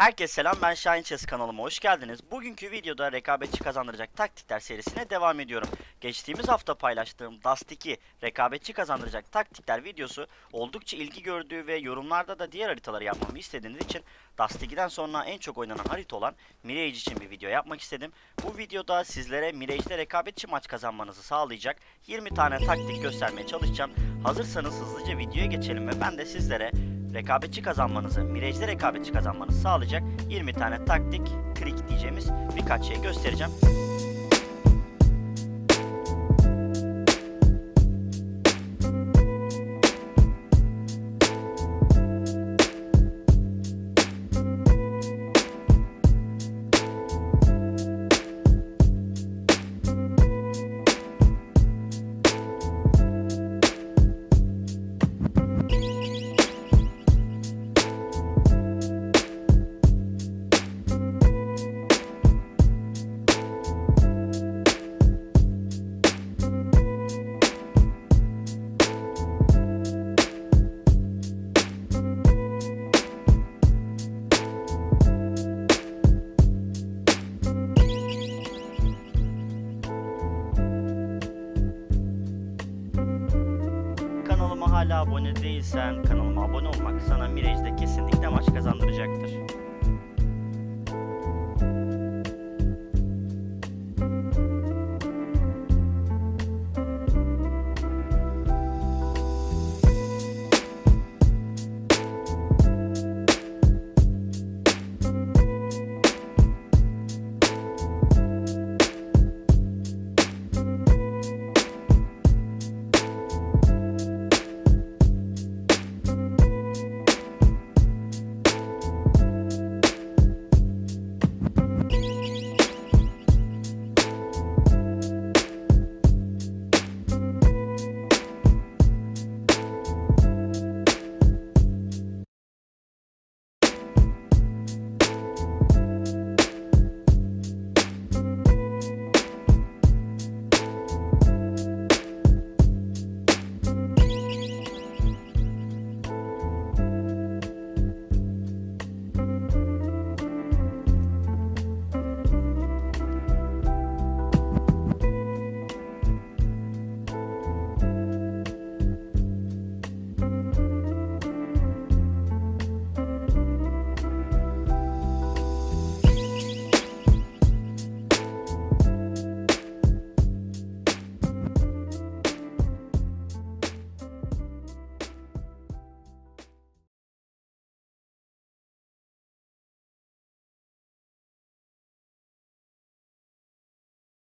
Herkese selam ben Şahin Chess kanalıma hoş geldiniz. Bugünkü videoda rekabetçi kazandıracak taktikler serisine devam ediyorum. Geçtiğimiz hafta paylaştığım Dust 2 rekabetçi kazandıracak taktikler videosu oldukça ilgi gördüğü ve yorumlarda da diğer haritaları yapmamı istediğiniz için Dust 2'den sonra en çok oynanan harita olan Mirage için bir video yapmak istedim. Bu videoda sizlere Mirage'de rekabetçi maç kazanmanızı sağlayacak 20 tane taktik göstermeye çalışacağım. Hazırsanız hızlıca videoya geçelim ve ben de sizlere rekabetçi kazanmanızı, Mirage'de rekabetçi kazanmanızı sağlayacak 20 tane taktik, trik diyeceğimiz birkaç şey göstereceğim. Hala abone değilsen kanalıma abone olmak